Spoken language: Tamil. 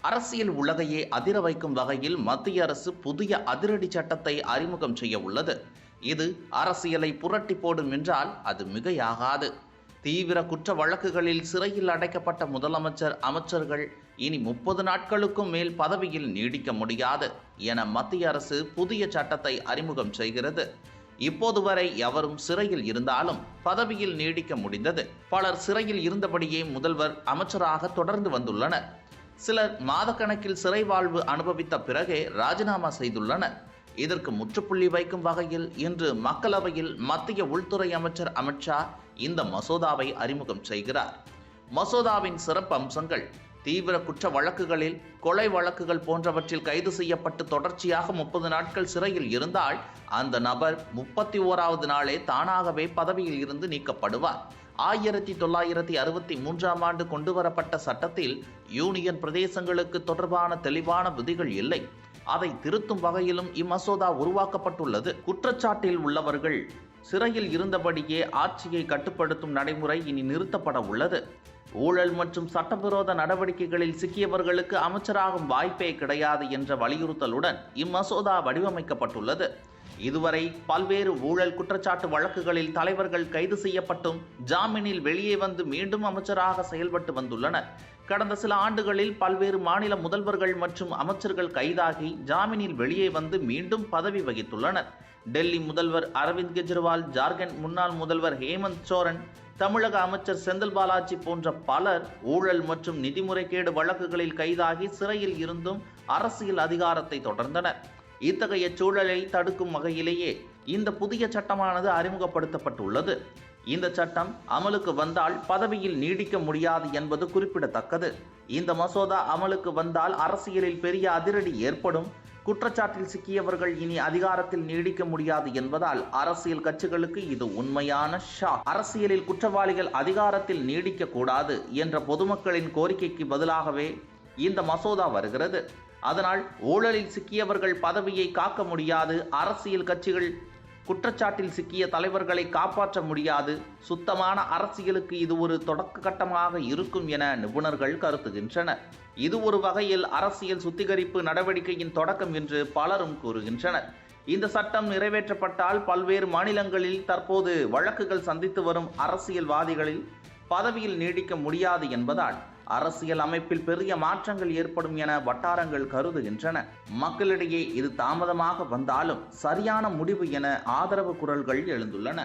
அரசியல் உலகையே அதிர வைக்கும் வகையில் மத்திய அரசு புதிய அதிரடி சட்டத்தை அறிமுகம் செய்ய உள்ளது. இது அரசியலை புரட்டி போடும் என்றால் அது மிகையாகாது. தீவிர குற்ற வழக்குகளில் சிறையில் அடைக்கப்பட்ட முதலமைச்சர் அமைச்சர்கள் இனி முப்பது நாட்களுக்கும் மேல் பதவியில் நீடிக்க முடியாது என மத்திய அரசு புதிய சட்டத்தை அறிமுகம் செய்கிறது. இப்போது வரை எவரும் சிறையில் இருந்தாலும் பதவியில் நீடிக்க முடிந்தது. பலர் சிறையில் இருந்தபடியே முதல்வர் அமைச்சராக தொடர்ந்து வந்துள்ளனர். சிலர் மாதக்கணக்கில் சிறை வாழ்வு அனுபவித்த பிறகே ராஜினாமா செய்துள்ளனர். இதற்கு முற்றுப்புள்ளி வைக்கும் வகையில் இன்று மக்களவையில் மத்திய உள்துறை அமைச்சர் அமித்ஷா இந்த மசோதாவை அறிமுகம் செய்கிறார். மசோதாவின் சிறப்பு அம்சங்கள் தீவிர குற்ற வழக்குகளில் கொலை வழக்குகள் போன்றவற்றில் கைது செய்யப்பட்டு தொடர்ச்சியாக முப்பது நாட்கள் சிறையில் இருந்தால் அந்த நபர் முப்பத்தி ஓராவது நாளே தானாகவே பதவியில் இருந்து நீக்கப்படுவார். ஆயிரத்தி தொள்ளாயிரத்தி அறுபத்தி மூன்றாம் ஆண்டு கொண்டுவரப்பட்ட சட்டத்தில் யூனியன் பிரதேசங்களுக்கு தொடர்பான தெளிவான விதிகள் இல்லை. அதை திருத்தும் வகையிலும் இம்மசோதா உருவாக்கப்பட்டுள்ளது. குற்றச்சாட்டில் உள்ளவர்கள் சிறையில் இருந்தபடியே ஆட்சியை கட்டுப்படுத்தும் நடைமுறை இனி நிறுத்தப்பட உள்ளது. ஊழல் மற்றும் சட்டவிரோத நடவடிக்கைகளில் சிக்கியவர்களுக்கு அமைச்சராகும் வாய்ப்பே கிடையாது என்ற வலியுறுத்தலுடன் இம்மசோதா வடிவமைக்கப்பட்டுள்ளது. இதுவரை பல்வேறு ஊழல் குற்றச்சாட்டு வழக்குகளில் தலைவர்கள் கைது செய்யப்பட்டும் ஜாமீனில் வெளியே வந்து மீண்டும் அமைச்சராக செயல்பட்டு வந்துள்ளனர். கடந்த சில ஆண்டுகளில் பல்வேறு மாநில முதல்வர்கள் மற்றும் அமைச்சர்கள் கைதாகி ஜாமீனில் வெளியே வந்து மீண்டும் பதவி வகித்துள்ளனர். டெல்லி முதல்வர் அரவிந்த் கெஜ்ரிவால் ஜார்க்கண்ட் முன்னாள் முதல்வர் ஹேமந்த் சோரன் தமிழக அமைச்சர் செந்தில் பாலாஜி போன்ற பலர் ஊழல் மற்றும் நிதி முறைகேடு வழக்குகளில் கைதாகி சிறையில் இருந்தும் அரசியல் அதிகாரத்தை தொடர்ந்தனர். இத்தகைய சூழலை தடுக்கும் வகையிலேயே இந்த புதிய சட்டமானது அறிமுகப்படுத்தப்பட்டுள்ளது. இந்த சட்டம் அமலுக்கு வந்தால் பதவியில் நீடிக்க முடியாது என்பது குறிப்பிடத்தக்கது. இந்த மசோதா அமலுக்கு வந்தால் அரசியலில் பெரிய அதிரடி ஏற்படும். குற்றச்சாட்டில் சிக்கியவர்கள் இனி அதிகாரத்தில் நீடிக்க முடியாது என்பதால் அரசியல் கட்சிகளுக்கு இது உண்மையான ஷா அரசியலில் குற்றவாளிகள் அதிகாரத்தில் நீடிக்க கூடாது என்ற பொதுமக்களின் கோரிக்கைக்கு பதிலாகவே இந்த மசோதா வருகிறது. அதனால் ஊழலில் சிக்கியவர்கள் பதவியை காக்க முடியாது அரசியல் கட்சிகள் குற்றச்சாட்டில் சிக்கிய தலைவர்களை காப்பாற்ற முடியாது. சுத்தமான அரசியலுக்கு இது ஒரு தொடக்க கட்டமாக இருக்கும் என நிபுணர்கள் கருத்துகின்றனர். இது ஒரு வகையில் அரசியல் சுத்திகரிப்பு நடவடிக்கையின் தொடக்கம் என்று பலரும் கூறுகின்றனர். இந்த சட்டம் நிறைவேற்றப்பட்டால் பல்வேறு மாநிலங்களில் தற்போது வழக்குகள் சந்தித்து வரும் அரசியல்வாதிகளில் பதவியில் நீடிக்க முடியாது என்பதால் அரசியல் அமைப்பில் பெரிய மாற்றங்கள் ஏற்படும் என வட்டாரங்கள் கருதுகின்றன. மக்களிடையே இது தாமதமாக வந்தாலும் சரியான முடிவு என ஆதரவு குரல்கள் எழுந்துள்ளன.